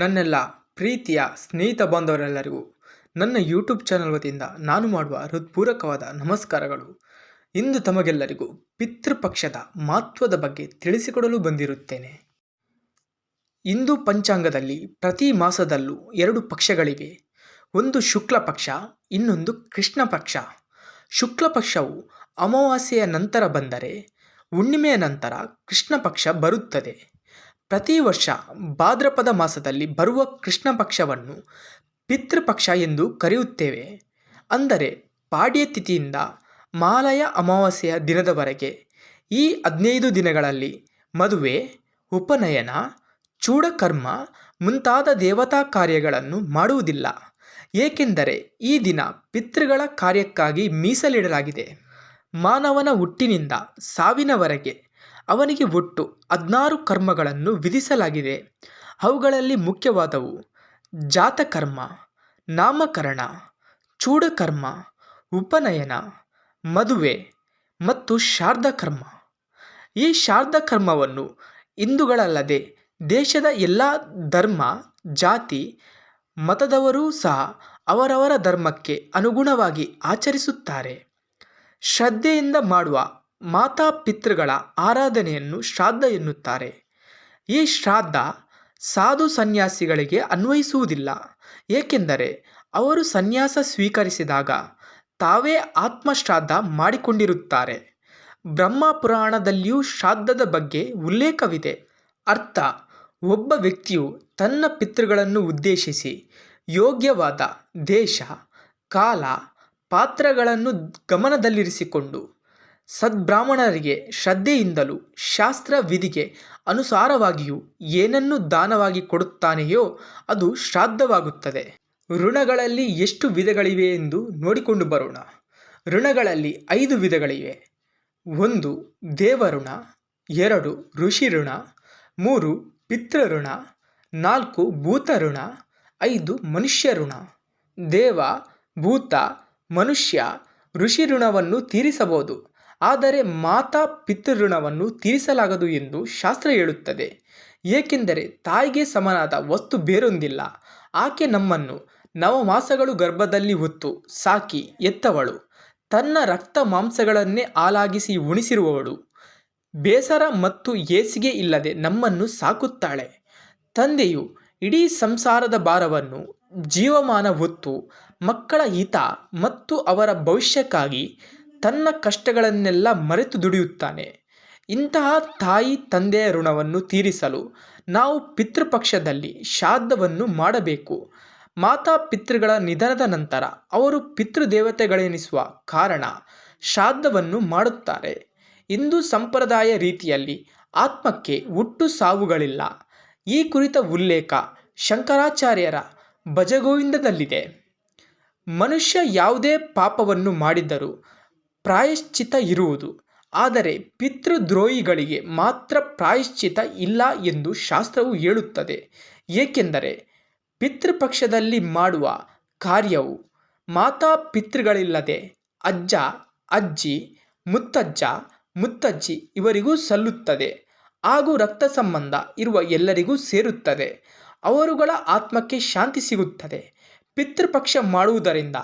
ನನ್ನೆಲ್ಲ ಪ್ರೀತಿಯ ಸ್ನೇಹಿತ ಬಾಂಧವರೆಲ್ಲರಿಗೂ ನನ್ನ ಯೂಟ್ಯೂಬ್ ಚಾನಲ್ ವತಿಯಿಂದ ನಾನು ಮಾಡುವ ಹೃತ್ಪೂರ್ವಕವಾದ ನಮಸ್ಕಾರಗಳು. ಇಂದು ತಮಗೆಲ್ಲರಿಗೂ ಪಿತೃಪಕ್ಷದ ಮಹತ್ವದ ಬಗ್ಗೆ ತಿಳಿಸಿಕೊಡಲು ಬಂದಿರುತ್ತೇನೆ. ಹಿಂದೂ ಪಂಚಾಂಗದಲ್ಲಿ ಪ್ರತಿ ಮಾಸದಲ್ಲೂ ಎರಡು ಪಕ್ಷಗಳಿವೆ ಒಂದು ಶುಕ್ಲ ಪಕ್ಷ, ಇನ್ನೊಂದು ಕೃಷ್ಣ ಪಕ್ಷ. ಶುಕ್ಲ ಪಕ್ಷವು ಅಮಾವಾಸ್ಯೆಯ ನಂತರ ಬಂದರೆ ಹುಣ್ಣಿಮೆಯ ನಂತರ ಕೃಷ್ಣ ಪಕ್ಷ ಬರುತ್ತದೆ. ಪ್ರತಿ ವರ್ಷ ಭಾದ್ರಪದ ಮಾಸದಲ್ಲಿ ಬರುವ ಕೃಷ್ಣ ಪಕ್ಷವನ್ನು ಪಿತೃಪಕ್ಷ ಎಂದು ಕರೆಯುತ್ತೇವೆ. ಅಂದರೆ ಪಾಡ್ಯ ತಿಥಿಯಿಂದ ಮಾಲಯ ಅಮಾವಾಸ್ಯೆಯ ದಿನದವರೆಗೆ ಈ ಹದಿನೈದು ದಿನಗಳಲ್ಲಿ ಮದುವೆ, ಉಪನಯನ, ಚೂಡಕರ್ಮ ಮುಂತಾದ ದೇವತಾ ಕಾರ್ಯಗಳನ್ನು ಮಾಡುವುದಿಲ್ಲ. ಏಕೆಂದರೆ ಈ ದಿನ ಪಿತೃಗಳ ಕಾರ್ಯಕ್ಕಾಗಿ ಮೀಸಲಿಡಲಾಗಿದೆ. ಮಾನವನ ಹುಟ್ಟಿನಿಂದ ಸಾವಿನವರೆಗೆ ಅವನಿಗೆ ಒಟ್ಟು ಹದಿನಾರು ಕರ್ಮಗಳನ್ನು ವಿಧಿಸಲಾಗಿದೆ. ಅವುಗಳಲ್ಲಿ ಮುಖ್ಯವಾದವು ಜಾತಕರ್ಮ, ನಾಮಕರಣ, ಚೂಡಕರ್ಮ, ಉಪನಯನ, ಮದುವೆ ಮತ್ತು ಶಾರ್ದಕರ್ಮ. ಈ ಶಾರ್ದಕರ್ಮವನ್ನು ಹಿಂದೂಗಳಲ್ಲದೆ ದೇಶದ ಎಲ್ಲ ಧರ್ಮ, ಜಾತಿ, ಮತದವರೂ ಸಹ ಅವರವರ ಧರ್ಮಕ್ಕೆ ಅನುಗುಣವಾಗಿ ಆಚರಿಸುತ್ತಾರೆ. ಶ್ರದ್ಧೆಯಿಂದ ಮಾಡುವ ಮಾತಾಪಿತೃಗಳ ಆರಾಧನೆಯನ್ನು ಶ್ರಾದ್ದ ಎನ್ನುತ್ತಾರೆ. ಈ ಶ್ರಾದ್ದ ಸಾಧು ಸನ್ಯಾಸಿಗಳಿಗೆ ಅನ್ವಯಿಸುವುದಿಲ್ಲ. ಏಕೆಂದರೆ ಅವರು ಸನ್ಯಾಸ ಸ್ವೀಕರಿಸಿದಾಗ ತಾವೇ ಆತ್ಮಶ್ರಾದ್ದ ಮಾಡಿಕೊಂಡಿರುತ್ತಾರೆ. ಬ್ರಹ್ಮ ಪುರಾಣದಲ್ಲಿಯೂ ಶ್ರಾದ್ದದ ಬಗ್ಗೆ ಉಲ್ಲೇಖವಿದೆ. ಅರ್ಥ, ಒಬ್ಬ ವ್ಯಕ್ತಿಯು ತನ್ನ ಪಿತೃಗಳನ್ನು ಉದ್ದೇಶಿಸಿ ಯೋಗ್ಯವಾದ ದೇಶ, ಕಾಲ, ಪಾತ್ರಗಳನ್ನು ಗಮನದಲ್ಲಿರಿಸಿಕೊಂಡು ಸದ್ಬ್ರಾಹ್ಮಣರಿಗೆ ಶ್ರದ್ಧೆಯಿಂದಲೂ ಶಾಸ್ತ್ರ ವಿಧಿಗೆ ಅನುಸಾರವಾಗಿಯೂ ಏನನ್ನು ದಾನವಾಗಿ ಕೊಡುತ್ತಾನೆಯೋ ಅದು ಶ್ರಾದ್ದವಾಗುತ್ತದೆ. ಋಣಗಳಲ್ಲಿ ಎಷ್ಟು ವಿಧಗಳಿವೆ ಎಂದು ನೋಡಿಕೊಂಡು ಬರೋಣ. ಋಣಗಳಲ್ಲಿ ಐದು ವಿಧಗಳಿವೆ. ಒಂದು, ದೇವಋಣ, ಎರಡು ಋಷಿ ಋಣ ಮೂರು, ಪಿತೃಋಣ, ನಾಲ್ಕು, ಭೂತಋಣ, ಐದು ಮನುಷ್ಯ ಋಣ ದೇವ, ಭೂತ, ಮನುಷ್ಯ ಋಷಿ ಋಣವನ್ನು ತೀರಿಸಬಹುದು. ಆದರೆ ಮಾತಾ ಪಿತೃಋಣವನ್ನು ತೀರಿಸಲಾಗದು ಎಂದು ಶಾಸ್ತ್ರ ಹೇಳುತ್ತದೆ. ಏಕೆಂದರೆ ತಾಯಿಗೆ ಸಮನಾದ ವಸ್ತು ಬೇರೊಂದಿಲ್ಲ. ಆಕೆ ನಮ್ಮನ್ನು ನವಮಾಸಗಳು ಗರ್ಭದಲ್ಲಿ ಹೊತ್ತು ಸಾಕಿ ಎತ್ತವಳು. ತನ್ನ ರಕ್ತ ಮಾಂಸಗಳನ್ನೇ ಆಲಾಗಿಸಿ ಉಣಿಸಿರುವವಳು. ಬೇಸರ ಮತ್ತು ಏಸಿಗೆ ಇಲ್ಲದೆ ನಮ್ಮನ್ನು ಸಾಕುತ್ತಾಳೆ. ತಂದೆಯು ಇಡೀ ಸಂಸಾರದ ಭಾರವನ್ನು ಜೀವಮಾನ ಹೊತ್ತು ಮಕ್ಕಳ ಹಿತ ಮತ್ತು ಅವರ ಭವಿಷ್ಯಕ್ಕಾಗಿ ತನ್ನ ಕಷ್ಟಗಳನ್ನೆಲ್ಲ ಮರೆತು ದುಡಿಯುತ್ತಾನೆ. ಇಂತಹ ತಾಯಿ ತಂದೆಯ ಋಣವನ್ನು ತೀರಿಸಲು ನಾವು ಪಿತೃಪಕ್ಷದಲ್ಲಿ ಶ್ರಾದ್ದವನ್ನು ಮಾಡಬೇಕು. ಮಾತಾ ಪಿತೃಗಳ ನಿಧನದ ನಂತರ ಅವರು ಪಿತೃದೇವತೆಗಳೆನಿಸುವ ಕಾರಣ ಶ್ರಾದ್ದವನ್ನು ಮಾಡುತ್ತಾರೆ. ಹಿಂದೂ ಸಂಪ್ರದಾಯ ರೀತಿಯಲ್ಲಿ ಆತ್ಮಕ್ಕೆ ಹುಟ್ಟು ಸಾವುಗಳಿಲ್ಲ. ಈ ಕುರಿತ ಉಲ್ಲೇಖ ಶಂಕರಾಚಾರ್ಯರ ಭಜಗೋವಿಂದದಲ್ಲಿದೆ. ಮನುಷ್ಯ ಯಾವುದೇ ಪಾಪವನ್ನು ಮಾಡಿದ್ದರೂ ಪ್ರಾಯಶ್ಚಿತ ಇರುವುದು. ಆದರೆ ಪಿತೃದ್ರೋಹಿಗಳಿಗೆ ಮಾತ್ರ ಪ್ರಾಯಶ್ಚಿತ ಇಲ್ಲ ಎಂದು ಶಾಸ್ತ್ರವು ಹೇಳುತ್ತದೆ. ಏಕೆಂದರೆ ಪಿತೃಪಕ್ಷದಲ್ಲಿ ಮಾಡುವ ಕಾರ್ಯವು ಮಾತಾ ಪಿತೃಗಳಿಲ್ಲದೆ ಅಜ್ಜ, ಅಜ್ಜಿ, ಮುತ್ತಜ್ಜ, ಮುತ್ತಜ್ಜಿ ಇವರಿಗೂ ಸಲ್ಲುತ್ತದೆ. ಹಾಗೂ ರಕ್ತ ಸಂಬಂಧ ಇರುವ ಎಲ್ಲರಿಗೂ ಸೇರುತ್ತದೆ. ಅವರುಗಳ ಆತ್ಮಕ್ಕೆ ಶಾಂತಿ ಸಿಗುತ್ತದೆ. ಪಿತೃಪಕ್ಷ ಮಾಡುವುದರಿಂದ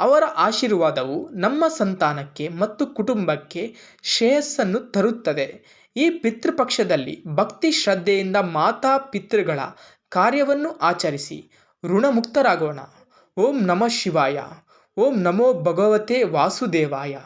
ಅವರ ಆಶೀರ್ವಾದವು ನಮ್ಮ ಸಂತಾನಕ್ಕೆ ಮತ್ತು ಕುಟುಂಬಕ್ಕೆ ಶ್ರೇಯಸ್ಸನ್ನು ತರುತ್ತದೆ. ಈ ಪಿತೃಪಕ್ಷದಲ್ಲಿ ಭಕ್ತಿ ಶ್ರದ್ಧೆಯಿಂದ ಮಾತಾ ಪಿತೃಗಳ ಕಾರ್ಯವನ್ನು ಆಚರಿಸಿ, ಋಣಮುಕ್ತರಾಗೋಣ. ಓಂ ನಮಃ ಶಿವಾಯ. ಓಂ ನಮೋ ಭಗವತೆ ವಾಸುದೇವಾಯ.